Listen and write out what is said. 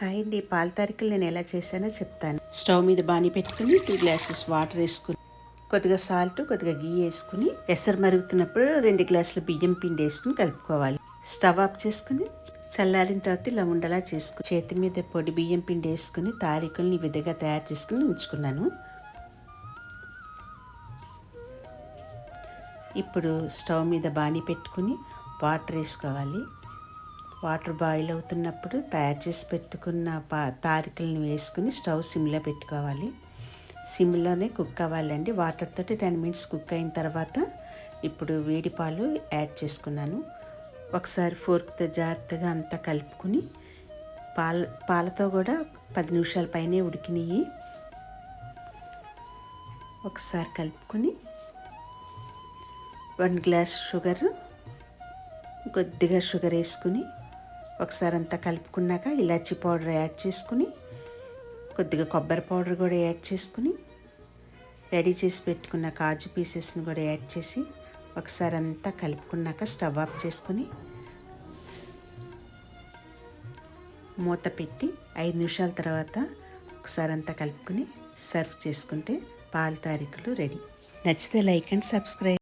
Hi అండి పాల తారీఖులు నేను ఎలా చేశానో చెప్తాను. స్టవ్ మీద బాణీ పెట్టుకుని టూ గ్లాసెస్ వాటర్ వేసుకుని కొద్దిగా సాల్ట్ కొద్దిగా గీ వేసుకుని ఎసరు మరుగుతున్నప్పుడు రెండు గ్లాసుల బియ్యం పిండి వేసుకుని కలుపుకోవాలి. స్టవ్ ఆఫ్ చేసుకుని చల్లారిన తర్వాత ఇలా ఉండలా చేసుకుని చేతి మీద పొడి బియ్యం పిండి వేసుకుని తారీఖుల్ని ఈ విధంగా తయారు చేసుకుని ఉంచుకున్నాను. ఇప్పుడు స్టవ్ మీద బాణీ పెట్టుకుని వాటర్ వేసుకోవాలి. వాటర్ బాయిల్ అవుతున్నప్పుడు తయారు చేసి పెట్టుకున్న పా తారికలను వేసుకుని స్టవ్ సిమ్లో పెట్టుకోవాలి. సిమ్లోనే కుక్ అవ్వాలండి. వాటర్ తోటి టెన్ మినిట్స్ కుక్ అయిన తర్వాత ఇప్పుడు వేడి పాలు యాడ్ చేసుకున్నాను. ఒకసారి ఫోర్క్తో జాగ్రత్తగా అంతా కలుపుకుని పాల పాలతో కూడా పది నిమిషాల పైనే ఉడికినాయి ఒకసారి కలుపుకొని వన్ గ్లాస్ షుగర్ కొద్దిగా షుగర్ వేసుకుని ఒకసారి అంతా కలుపుకున్నాక ఇలాచి పౌడర్ యాడ్ చేసుకుని కొద్దిగా కొబ్బరి పౌడర్ కూడా యాడ్ చేసుకుని రెడీ చేసి పెట్టుకున్న కాజు పీసెస్ని కూడా యాడ్ చేసి ఒకసారి అంతా కలుపుకున్నాక స్టవ్ ఆఫ్ చేసుకుని మూత పెట్టి ఐదు నిమిషాల తర్వాత ఒకసారి అంతా కలుపుకుని సర్వ్ చేసుకుంటే పాల తారీఖులు రెడీ. నచ్చితే లైక్ అండ్ సబ్స్క్రైబ్.